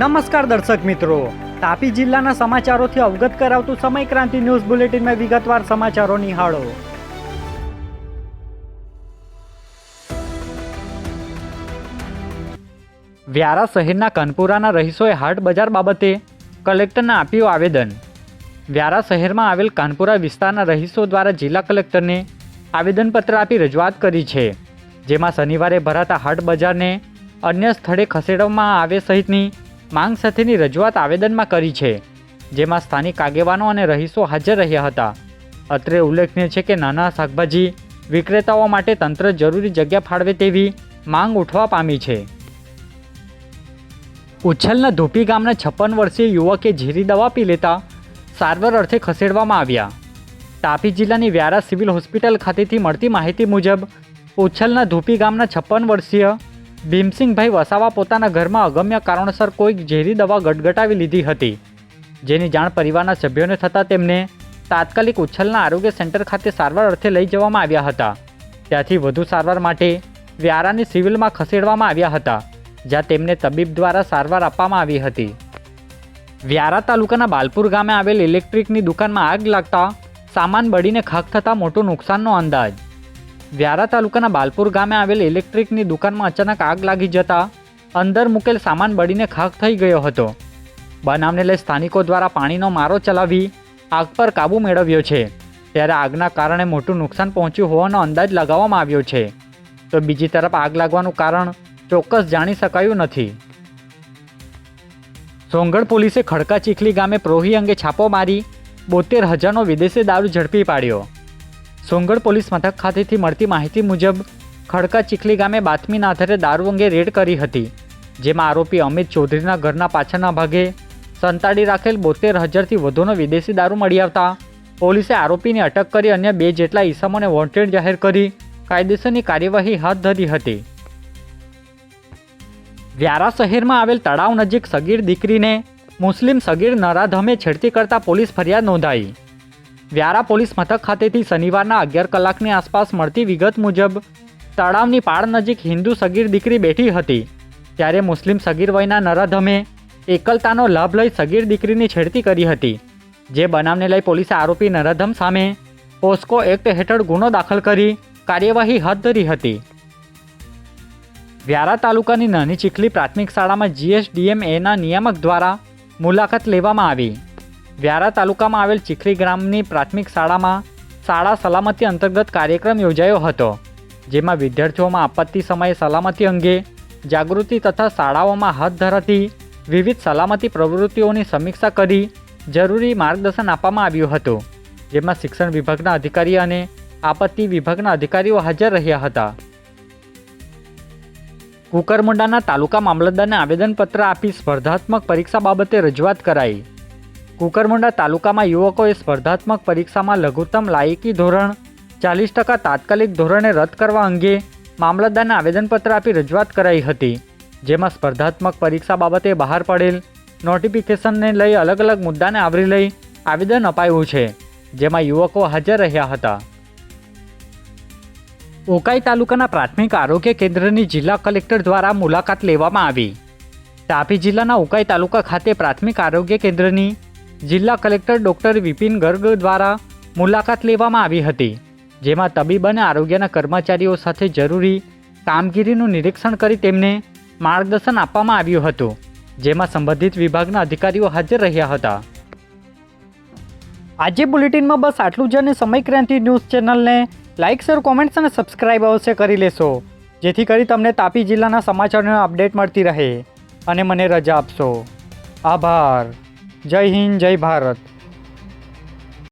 નમસ્કાર દર્શક મિત્રો. તાપી જિલ્લાના સમાચારોથી અવગત કરાવતું સમય ક્રાંતિ ન્યૂઝ બુલેટિનમાં વિગતવાર સમાચારો નિહાળો. વ્યારા શહેરના કનપુરાના રહીશોએ હાટ બજાર બાબતે કલેક્ટરને આપ્યું આવેદન. વ્યારા શહેરમાં આવેલ કાનપુરા વિસ્તારના રહીશો દ્વારા જિલ્લા કલેક્ટરને આવેદનપત્ર આપી રજૂઆત કરી છે. જેમાં શનિવારે ભરાતા હાટ બજારને અન્ય સ્થળે ખસેડવામાં આવે સહિતની માંગ સાથેની રજૂઆત આવેદનમાં કરી છે, જેમાં સ્થાનિક આગેવાનો અને રહીશો હાજર રહ્યા હતા. અત્રે ઉલ્લેખનીય છે કે નાના શાકભાજી વિક્રેતાઓ માટે તંત્ર જરૂરી જગ્યા ફાળવે તેવી માંગ ઉઠવા પામી છે. ઉચ્છલના ધોપી ગામના છપ્પન વર્ષીય યુવકે ઝેરી દવા પી લેતા સારવાર અર્થે ખસેડવામાં આવ્યા. તાપી જિલ્લાની વ્યારા સિવિલ હોસ્પિટલ ખાતેથી મળતી માહિતી મુજબ, ઉચ્છલના ધોપી ગામના છપ્પન વર્ષીય ભીમસિંહભાઈ વસાવા પોતાના ઘરમાં અગમ્ય કારણોસર કોઈક ઝેરી દવા ગટગટાવી લીધી હતી. જેની જાણ પરિવારના સભ્યોને થતાં તેમને તાત્કાલિક ઉછલના આરોગ્ય સેન્ટર ખાતે સારવાર અર્થે લઈ જવામાં આવ્યા હતા. ત્યાંથી વધુ સારવાર માટે વ્યારાની સિવિલમાં ખસેડવામાં આવ્યા હતા, જ્યાં તેમને તબીબ દ્વારા સારવાર આપવામાં આવી હતી. વ્યારા તાલુકાના બાલપુર ગામે આવેલ ઇલેક્ટ્રિકની દુકાનમાં આગ લાગતા સામાન બળીને ખાખ થતાં મોટું નુકસાનનો અંદાજ વ્યારા તાલુકાના બાલપુર ગામે આવેલ ઇલેક્ટ્રિકની દુકાનમાં અચાનક આગ લાગી જતા અંદર મૂકેલ સામાન બળીને ખાખ થઈ ગયો હતો. બનાવને લઈ સ્થાનિકો દ્વારા પાણીનો મારો ચલાવી આગ પર કાબૂ મેળવ્યો છે. ત્યારે આગના કારણે મોટું નુકસાન પહોંચ્યું હોવાનો અંદાજ લગાવવામાં આવ્યો છે. તો બીજી તરફ આગ લાગવાનું કારણ ચોક્કસ જાણી શકાયું નથી. સોંગઢ પોલીસે ખડકા ચીખલી ગામે પ્રોહી અંગે છાપો મારી બોતેર હજારનો વિદેશી દારૂ ઝડપી પાડ્યો. સોંગઢ પોલીસ મથક ખાતેથી મળતી માહિતી મુજબ, ખડકા ચીખલી ગામે બાતમીના આધારે દારૂ અંગે રેડ કરી હતી, જેમાં આરોપી અમિત ચૌધરીના ઘરના પાછળના ભાગે સંતાડી રાખેલ બોતેર હજારથી વધુનો વિદેશી દારૂ મળી આવતા, પોલીસે આરોપીની અટક કરી અન્ય બે જેટલા ઈસમોને વોન્ટેડ જાહેર કરી કાયદેસરની કાર્યવાહી હાથ ધરી હતી. વ્યારા શહેરમાં આવેલ તળાવ નજીક સગીર દીકરીને મુસ્લિમ સગીર નરાધમે છેડતી કરતા પોલીસ ફરિયાદ નોંધાઈ. વ્યારા પોલીસ મથક ખાતેથી શનિવારના અગિયાર કલાકની આસપાસ મળતી વિગત મુજબ તળાવની પાળ નજીક હિન્દુ સગીર દીકરી બેઠી હતી. ત્યારે મુસ્લિમ સગીર વયના નરાધમે એકલતાનો લાભ લઈ સગીર દીકરીની છેડતી કરી હતી, જે બનાવને લઈ પોલીસે આરોપી નરાધમ સામે પોસ્કો એક્ટ હેઠળ ગુનો દાખલ કરી કાર્યવાહી હાથ ધરી હતી. વ્યારા તાલુકાની નાની ચીખલી પ્રાથમિક શાળામાં જીએસડીએમએના નિયામક દ્વારા મુલાકાત લેવામાં આવી. વ્યારા તાલુકામાં આવેલ ચીખલી ગ્રામની પ્રાથમિક શાળામાં શાળા સલામતી અંતર્ગત કાર્યક્રમ યોજાયો હતો, જેમાં વિદ્યાર્થીઓમાં આપત્તિ સમયે સલામતી અંગે જાગૃતિ તથા શાળાઓમાં હાથ ધરાતી વિવિધ સલામતી પ્રવૃત્તિઓની સમીક્ષા કરી જરૂરી માર્ગદર્શન આપવામાં આવ્યું હતું, જેમાં શિક્ષણ વિભાગના અધિકારી અને આપત્તિ વિભાગના અધિકારીઓ હાજર રહ્યા હતા. કુકરમુંડાના તાલુકા મામલતદારને આવેદનપત્ર આપી સ્પર્ધાત્મક પરીક્ષા બાબતે રજૂઆત કરાઈ. કુકરમુંડા તાલુકામાં યુવકોએ સ્પર્ધાત્મક પરીક્ષામાં લઘુત્તમ લાયકી ધોરણ, ચાલીસ ટકા તાત્કાલિક ધોરણે રદ કરવા અંગે મામલતદારને આવેદનપત્ર આપી રજૂઆત કરાઈ હતી, જેમાં સ્પર્ધાત્મક પરીક્ષા બાબતે બહાર પડેલ નોટિફિકેશનને લઈ અલગ અલગ મુદ્દાને આવરી લઈ આવેદન અપાયું છે, જેમાં યુવકો હાજર રહ્યા હતા. ઉકાઈ તાલુકાના પ્રાથમિક આરોગ્ય કેન્દ્રની જિલ્લા કલેક્ટર દ્વારા મુલાકાત લેવામાં આવી. તાપી જિલ્લાના ઉકાઈ તાલુકા ખાતે પ્રાથમિક આરોગ્ય કેન્દ્રની જિલ્લા કલેક્ટર ડૉક્ટર વિપિન ગર્ગ દ્વારા મુલાકાત લેવામાં આવી હતી, જેમાં તબીબ અને આરોગ્યના કર્મચારીઓ સાથે જરૂરી કામગીરીનું નિરીક્ષણ કરી તેમને માર્ગદર્શન આપવામાં આવ્યું હતું, જેમાં સંબંધિત વિભાગના અધિકારીઓ હાજર રહ્યા હતા. આજે બુલેટિનમાં બસ આટલું જ અને સમય ક્રાંતિ ન્યૂઝ ચેનલને લાઇક શેર, કોમેન્ટ્સ અને સબસ્ક્રાઇબ અવશ્ય કરી લેશો, જેથી કરી તમને તાપી જિલ્લાના સમાચારોનો અપડેટ મળતી રહે, અને મને રજા આપશો. આભાર. જય હિન્દ જય ભારત.